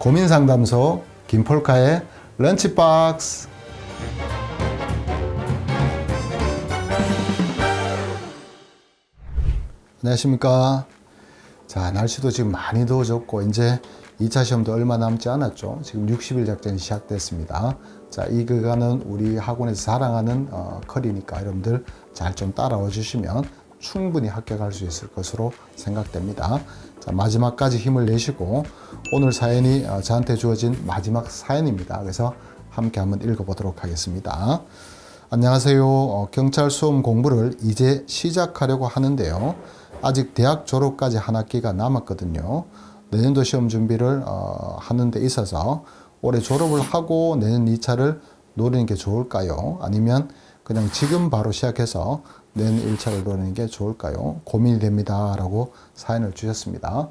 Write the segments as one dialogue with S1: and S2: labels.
S1: 고민 상담소 김폴카의 런치박스. 안녕하십니까. 자, 날씨도 지금 많이 더워졌고, 이제 2차 시험도 얼마 남지 않았죠. 지금 60일 작전이 시작됐습니다. 자, 이 기간은 우리 학원에서 사랑하는 어, 컬이니까 여러분들 잘 좀 따라와 주시면 충분히 합격할 수 있을 것으로 생각됩니다. 자, 마지막까지 힘을 내시고, 오늘 사연이 어, 저한테 주어진 마지막 사연입니다. 그래서 함께 한번 읽어보도록 하겠습니다. 안녕하세요. 어, 경찰 수험 공부를 이제 시작하려고 하는데요. 아직 대학 졸업까지 한 학기가 남았거든요. 내년도 시험 준비를 어, 하는 데 있어서 올해 졸업을 하고 내년 2차를 노리는 게 좋을까요? 아니면 그냥 지금 바로 시작해서 내년 1차를 노리는 게 좋을까요? 고민이 됩니다. 라고 사연을 주셨습니다.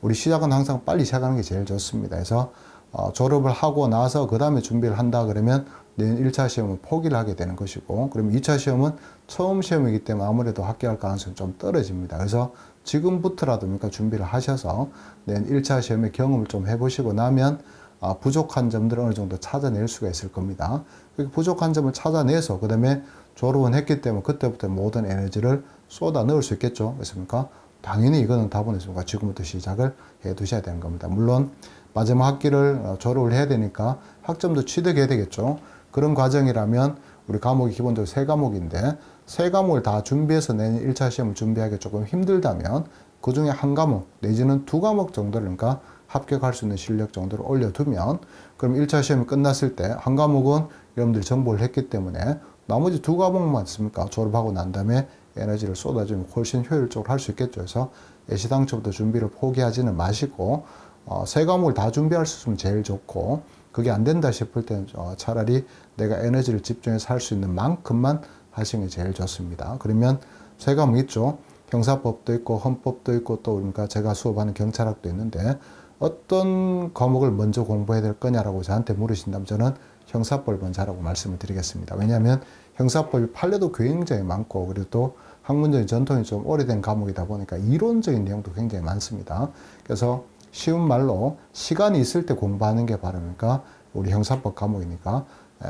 S1: 우리 시작은 항상 빨리 시작하는 게 제일 좋습니다. 그래서 어, 졸업을 하고 나서 그 다음에 준비를 한다 그러면 내년 1차 시험은 포기를 하게 되는 것이고 그럼 2차 시험은 처음 시험이기 때문에 아무래도 합격할 가능성이 좀 떨어집니다. 그래서 지금부터라도 그러니까 준비를 하셔서 내년 1차 시험의 경험을 좀 해보시고 나면 아, 부족한 점들을 어느 정도 찾아낼 수가 있을 겁니다. 그 부족한 점을 찾아내서 그 다음에 졸업은 했기 때문에 그때부터 모든 에너지를 쏟아 넣을 수 있겠죠. 그렇습니까? 당연히 이거는 답은 있습니까? 지금부터 시작을 해 두셔야 되는 겁니다. 물론 마지막 학기를 어, 졸업을 해야 되니까 학점도 취득해야 되겠죠. 그런 과정이라면 우리 과목이 기본적으로 세 과목인데 세 과목을 다 준비해서 내년 1차 시험을 준비하기 조금 힘들다면 그 중에 한 과목 내지는 두 과목 정도를 그러니까 합격할 수 있는 실력 정도를 올려두면 그럼 1차 시험이 끝났을 때 한 과목은 여러분들이 정보를 했기 때문에 나머지 두 과목만 있습니까? 졸업하고 난 다음에 에너지를 쏟아주면 훨씬 효율적으로 할 수 있겠죠. 그래서 애시당초부터 준비를 포기하지는 마시고 어, 세 과목을 다 준비할 수 있으면 제일 좋고 그게 안 된다 싶을 때는 어, 차라리 내가 에너지를 집중해서 할 수 있는 만큼만 하시는 게 제일 좋습니다. 그러면 세 과목 있죠. 형사법도 있고 헌법도 있고 또 그러니까 제가 수업하는 경찰학도 있는데 어떤 과목을 먼저 공부해야 될 거냐라고 저한테 물으신다면 저는 형사법을 먼저 하라고 말씀을 드리겠습니다. 왜냐하면 형사법이 판례도 굉장히 많고 그리고 또 학문적인 전통이 좀 오래된 과목이다 보니까 이론적인 내용도 굉장히 많습니다. 그래서 쉬운 말로 시간이 있을 때 공부하는 게 바르니까 우리 형사법 과목이니까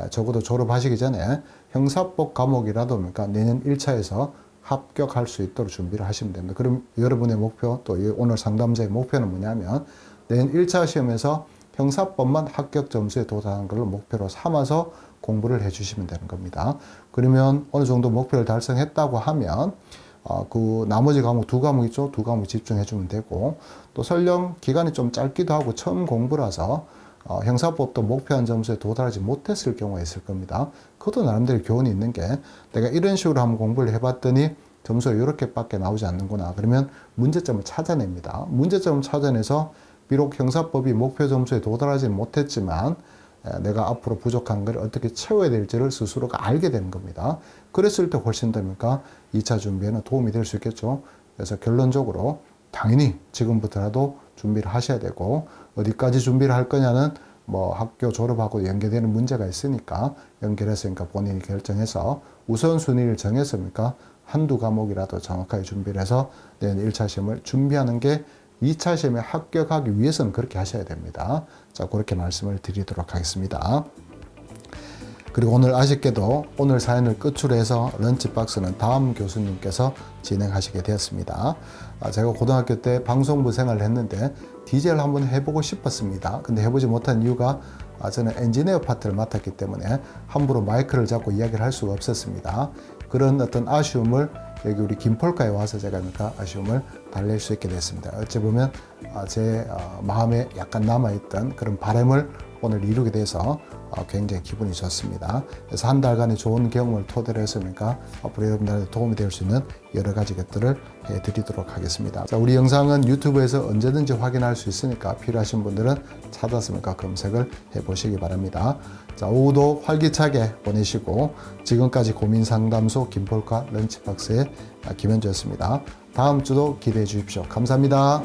S1: 적어도 졸업하시기 전에 형사법 과목이라도 그러니까 내년 1차에서 합격할 수 있도록 준비를 하시면 됩니다. 그럼 여러분의 목표 또 오늘 상담자의 목표는 뭐냐면 내년 1차 시험에서 형사법만 합격 점수에 도달하는 걸로 목표로 삼아서 공부를 해 주시면 되는 겁니다. 그러면 어느 정도 목표를 달성했다고 하면 어, 그 나머지 과목 두 과목 있죠? 두 과목 집중해 주면 되고 또 설령 기간이 좀 짧기도 하고 처음 공부라서 어, 형사법도 목표한 점수에 도달하지 못했을 경우가 있을 겁니다. 그것도 나름대로 교훈이 있는 게 내가 이런 식으로 한번 공부를 해봤더니 점수가 이렇게밖에 나오지 않는구나. 그러면 문제점을 찾아냅니다. 문제점을 찾아내서 비록 형사법이 목표 점수에 도달하지는 못했지만 내가 앞으로 부족한 걸 어떻게 채워야 될지를 스스로가 알게 되는 겁니다. 그랬을 때 훨씬 더니까 2차 준비에는 도움이 될 수 있겠죠. 그래서 결론적으로 당연히 지금부터라도 준비를 하셔야 되고 어디까지 준비를 할 거냐는 뭐 학교 졸업하고 연계되는 문제가 있으니까 연결해서니까 본인이 결정해서 우선순위를 정했으니까 한두 과목이라도 정확하게 준비를 해서 내년 1차 시험을 준비하는 게 2차 시험에 합격하기 위해서는 그렇게 하셔야 됩니다. 자, 그렇게 말씀을 드리도록 하겠습니다. 그리고 오늘 아쉽게도 오늘 사연을 끝으로 해서 런치박스는 다음 교수님께서 진행하시게 되었습니다. 아, 제가 고등학교 때 방송부 생활을 했는데 DJ를 한번 해보고 싶었습니다. 근데 해보지 못한 이유가 아, 저는 엔지니어 파트를 맡았기 때문에 함부로 마이크를 잡고 이야기를 할 수가 없었습니다. 그런 어떤 아쉬움을 여기 우리 김폴카에 와서 제가 아쉬움을 달랠 수 있게 됐습니다. 어찌 보면 아, 제 마음에 약간 남아있던 그런 바람을 오늘 이루게 돼서 어, 굉장히 기분이 좋습니다. 그래서 한 달간의 좋은 경험을 토대로 했으니까 앞으로 여러분들한테 도움이 될 수 있는 여러 가지 것들을 해드리도록 하겠습니다. 자, 우리 영상은 유튜브에서 언제든지 확인할 수 있으니까 필요하신 분들은 찾았으니까 검색을 해보시기 바랍니다. 자, 오후도 활기차게 보내시고 지금까지 고민상담소 김폴카 런치박스의 김현주였습니다. 다음 주도 기대해 주십시오. 감사합니다.